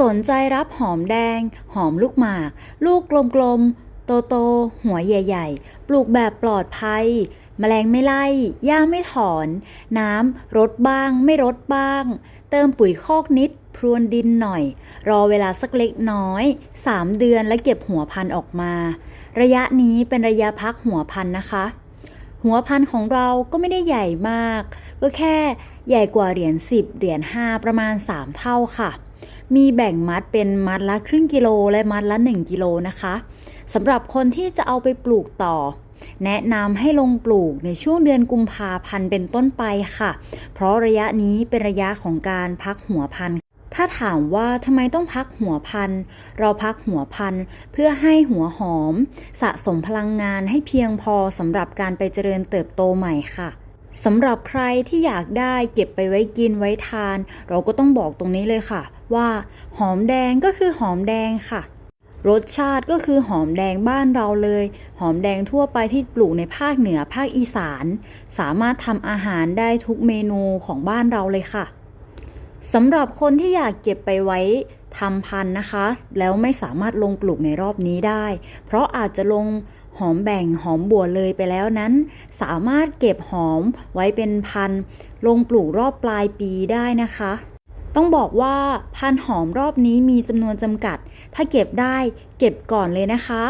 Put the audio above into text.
สนใจรับหอมแดง หอมลูกหมาก ลูกกลมๆ โตๆ หัวใหญ่ๆ ปลูกแบบปลอดภัย แมลงไม่ไล่หญ้าไม่ถอน น้ำรดบ้างไม่รดบ้าง เติมปุ๋ยคอกนิด พรวนดินหน่อย รอเวลาสักเล็กน้อย 3 เดือนแล้วเก็บหัวพันธุ์ออกมา ระยะนี้เป็นระยะพักหัวพันธุ์นะคะ หัวพันธุ์ของเราก็ไม่ได้ใหญ่มาก ก็แค่ใหญ่กว่าเหรียญ10เหรียญ5ประมาณ 3 เท่าค่ะ มีแบ่งมัดเป็นมัดละครึ่งกิโลและมัดละ 1 กิโลนะคะสำหรับคนที่จะเอาไปปลูกต่อ แนะนำให้ลงปลูกในช่วงเดือนกุมภาพันธ์เป็นต้นไปค่ะ เพราะระยะนี้เป็นระยะของการพักหัวพันธุ์ถ้าถามว่าทำไมต้องพักหัวพันธุ์เราพักหัวพันธุ์เพื่อให้หัวหอม สะสมพลังงานให้เพียงพอสำหรับการไปเจริญเติบโตใหม่ค่ะสำหรับใครที่อยากได้เก็บไปไว้กินไว้ทาน เราก็ต้องบอกตรงนี้เลยค่ะ ว่า หอมแดงก็คือหอมแดงค่ะ รสชาติก็คือหอมแดงบ้านเราเลย หอมแดงทั่วไปที่ปลูกในภาคเหนือภาคอีสาน สามารถทำอาหารได้ทุกเมนูของบ้านเราเลยค่ะสำหรับคนที่อยากเก็บไปไว้ทำพันนะคะ แล้วไม่สามารถลงปลูกในรอบนี้ได้ เพราะอาจจะลงหอมแบ่งหอมบัวเลยไปแล้วนั้น สามารถเก็บหอมไว้เป็นพัน ลงปลูกรอบปลายปีได้นะคะ ต้องบอกว่าพันหอมรอบนี้มีจำนวนจำกัด ถ้าเก็บได้เก็บก่อนเลยนะคะ